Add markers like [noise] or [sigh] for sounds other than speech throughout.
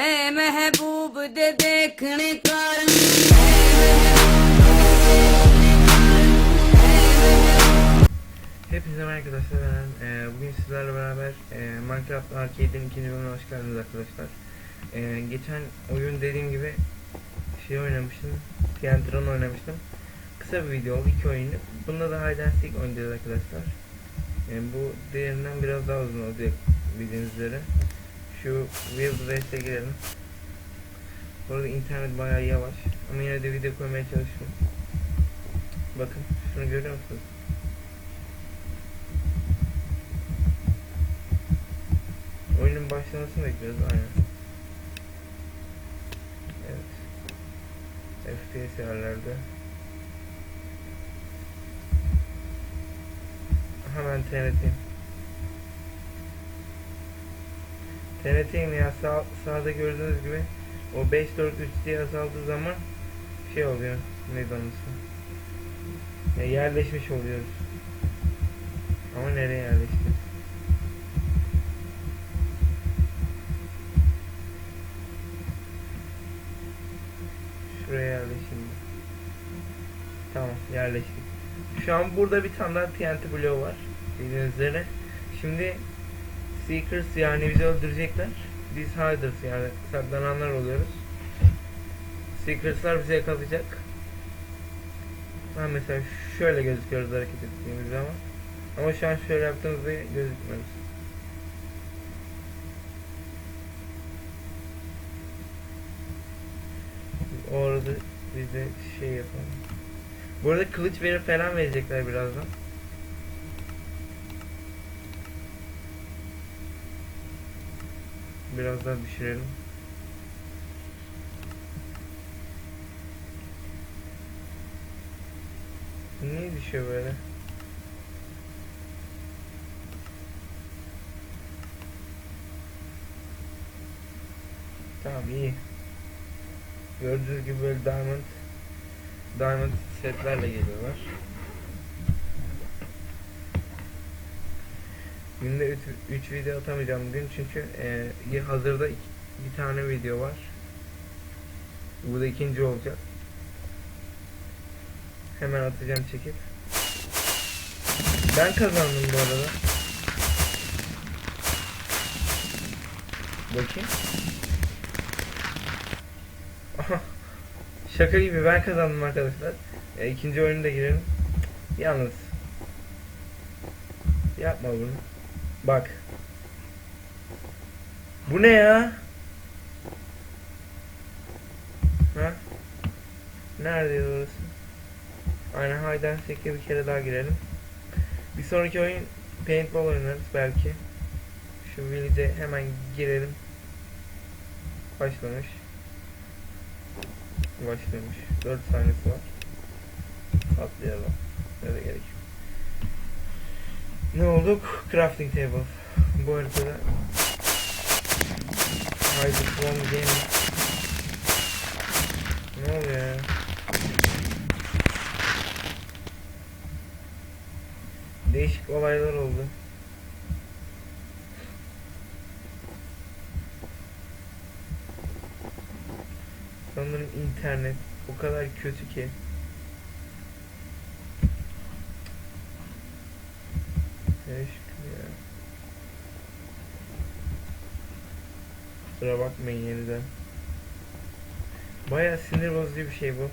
ਐ ਮਹਿਬੂਬ ਦੇ ਦੇਖਣੇ ਕਾਰਨ Hepinize merhaba arkadaşlar ben e, bugün sizlerle beraber e, Minecraft Arcade'in ikinci bölümüne hoş geldiniz arkadaşlar. E, geçen oyun dediğim gibi şey oynamıştım, TNT Run oynamıştım. Kısa bir video oldu, iki oyunu. Bunda da Hide and Seek oynayacağız arkadaşlar. E, bu diğerinden biraz daha uzun olacak bildiğiniz üzere. Şu Wild West'e girelim. Bu arada internet bayağı yavaş ama yine de video koymaya çalışıyorum. Bakın şunu görüyor musunuz? Oyunun başlamasını bekliyoruz aynen. Evet. FPS yerlerde. Hemen TNT'yim. TNT'yim ya sağ, sağda gördüğünüz gibi o 5 4 3 diye azaldığı zaman şey oluyor. Neydi? Ya yerleşmiş oluyoruz. Ama nereye yerleştik? Şuraya yerleşim. Tamam yerleştik. Şu an burada bir tane daha TNT bloğu var. Bildiğiniz üzere. Şimdi Seekers yani bizi öldürecekler. Biz Hiders yani saklananlar oluyoruz. Seekers'lar bizi yakalayacak. Ha mesela şöyle gözüküyoruz hareket ettiğimiz zaman. Ama şu an şöyle yaptığımızda gözükmüyoruz. O arada biz de şey yapalım. Bu arada kılıç verir falan verecekler birazdan. Biraz daha düşürelim. Niye düşüyor böyle? Tamam iyi. Gördüğünüz gibi böyle diamond diamond setlerle geliyorlar. Günde 3 video atamayacağım bugün çünkü e, hazırda iki, bir tane video var. Bu da ikinci olacak. Hemen atacağım çekip. Ben kazandım bu arada. Bakayım. Şaka gibi ben kazandım arkadaşlar. E, ikinci oyunu da girelim. Yalnız. Yapma bunu. Bak. Bu ne ya? Ha? Nerede orası? Aynen Hayden Seek'e bir kere daha girelim. Bir sonraki oyun Paintball oynarız belki. Şu village'e hemen girelim. Başlamış. Başlamış. 4 saniyesi var. Atlayalım. De gerek yok. Ne olduk? Crafting table. Bu haritada Haydi from game. Ne oluyor ya? Değişik olaylar oldu. Sanırım internet o kadar kötü ki. Teşekkür ya. Kusura bakmayın yeniden. Baya sinir bozucu bir şey bu.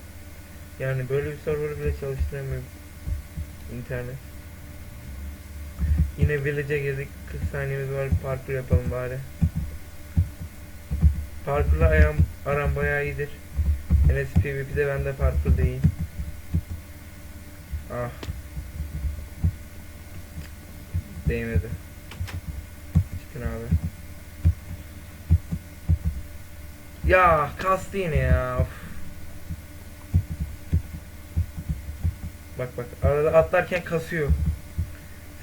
Yani böyle bir server bile çalıştıramıyorum. İnternet. Yine village'e girdik. 40 saniyemiz var. Parkur yapalım bari. Parkurla ayağım, aram bayağı iyidir. Enes PvP'de bende parkur değil. Ah. Değmedi. Çıkın abi. Ya kastı yine ya. Of. Bak bak arada atlarken kasıyor.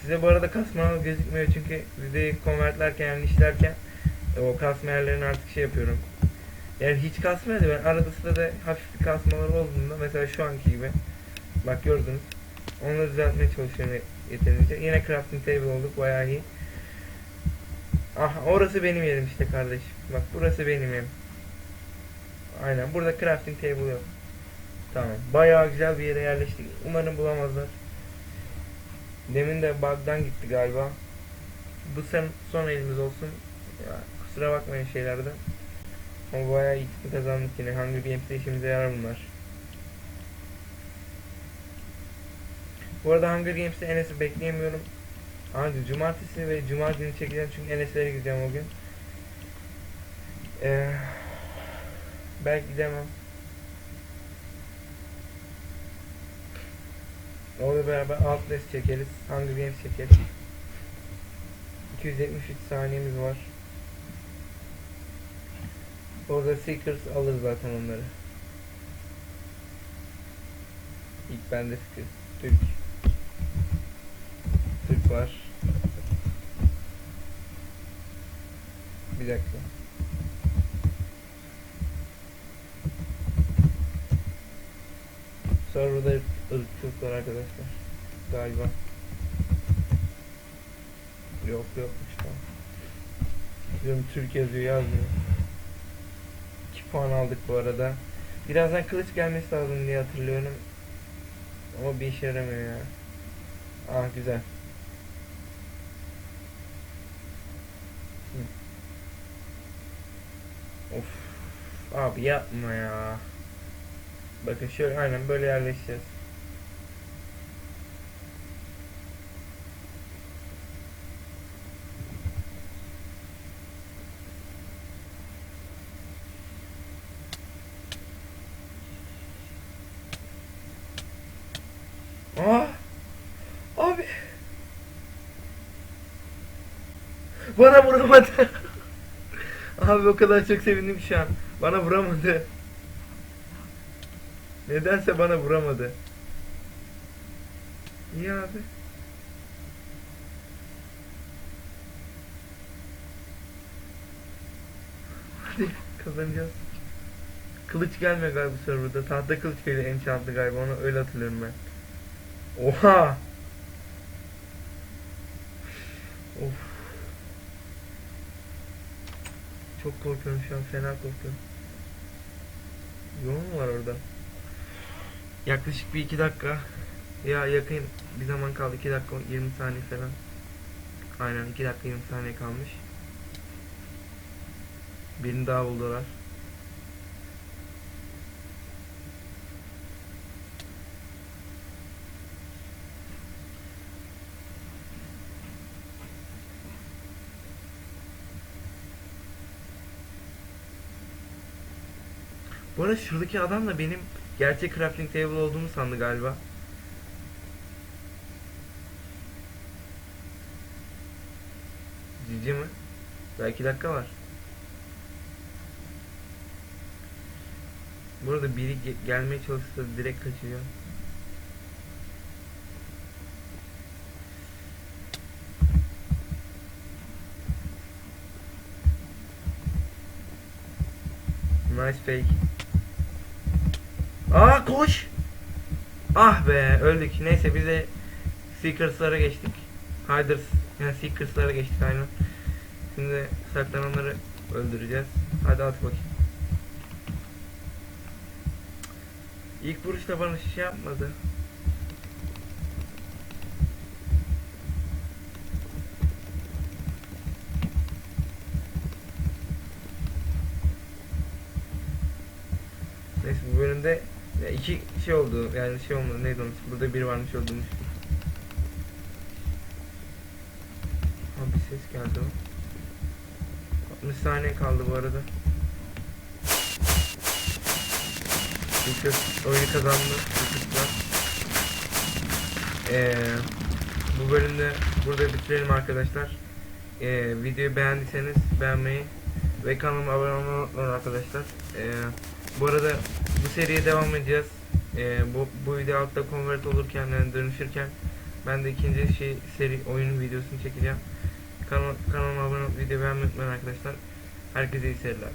Size bu arada kasmanız gözükmüyor çünkü videoyu konvertlerken yani işlerken e, o kasma yerlerini artık şey yapıyorum. Yani hiç kasmıyordu ben arada sırada hafif bir kasmalar olduğunda mesela şu anki gibi bak gördünüz onları düzeltmeye çalışıyorum yeterince. Yine crafting table olduk bayağı iyi. Ah orası benim yerim işte kardeşim. Bak burası benim yerim. Aynen burada crafting table yok. Tamam. Bayağı güzel bir yere yerleştik. Umarım bulamazlar. Demin de bug'dan gitti galiba. Bu sen son elimiz olsun. Ya, kusura bakmayın şeylerden. Ama bayağı XP kazandık yine. Hunger Games'te işimize yarar bunlar. Bu arada Hunger Games'te Enes'i bekleyemiyorum. Ancak cumartesi ve cuma günü çekeceğim çünkü Enes'lere gideceğim o gün. Ee, belki gidemem. Onunla beraber Outlast çekeriz. Hunger Games çekeriz. 273 saniyemiz var. Orada Seekers alır zaten onları. İlk bende fikir. Türk. Türk var. Bir dakika. Serverda ırkçılık var arkadaşlar. Galiba. Yok yokmuş tamam. Diyorum Türk yazıyor yazmıyor. 2 puan aldık bu arada. Birazdan kılıç gelmesi lazım diye hatırlıyorum. Ama bir işe yaramıyor ya. Ah güzel. Of. Abi yapma ya. Bakın şöyle aynen böyle yerleşeceğiz. Aa! Abi! Bana vuramadı. [laughs] Abi o kadar çok sevindim şu an. Bana vuramadı. Nedense bana vuramadı. İyi abi. Hadi kazanacağız. Kılıç gelmiyor galiba serverda. Tahta kılıç geliyor enchantlı galiba. Onu öyle hatırlıyorum ben. Oha! Of. Çok korkuyorum şu an. Fena korkuyorum. Yol mu var orada? Yaklaşık bir iki dakika. Ya yakın bir zaman kaldı. 2 dakika 20 saniye falan. Aynen 2 dakika 20 saniye kalmış. Birini daha buldular. Bu arada şuradaki adam da benim gerçek crafting table olduğumu sandı galiba. Cici mi? Daha iki dakika var. Burada biri ge- gelmeye çalışsa direkt kaçıyor. Nice fake. Aa koş. Ah be öldük. Neyse biz de Seekers'lara geçtik. Hiders yani Seekers'lara geçtik aynen. Şimdi saklananları öldüreceğiz. Hadi at bakayım. İlk vuruşta bana şey yapmadı. Neyse bu bölümde ya iki şey oldu yani şey olmadı neydi onun burada biri varmış olduğumuz. Ha bir ses geldi o. 60 saniye kaldı bu arada. Çünkü oyunu kazandı. Çocuklar. Ee, bu bölümde burada bitirelim arkadaşlar. Ee, videoyu beğendiyseniz beğenmeyi ve kanalıma abone olmayı unutmayın arkadaşlar. Ee, bu arada bu seriye devam edeceğiz. Ee, bu, bu video altta convert olurken yani dönüşürken ben de ikinci şey seri oyun videosunu çekeceğim. Kanal, kanalıma abone olup video beğenmeyi unutmayın arkadaşlar. Herkese iyi seyirler.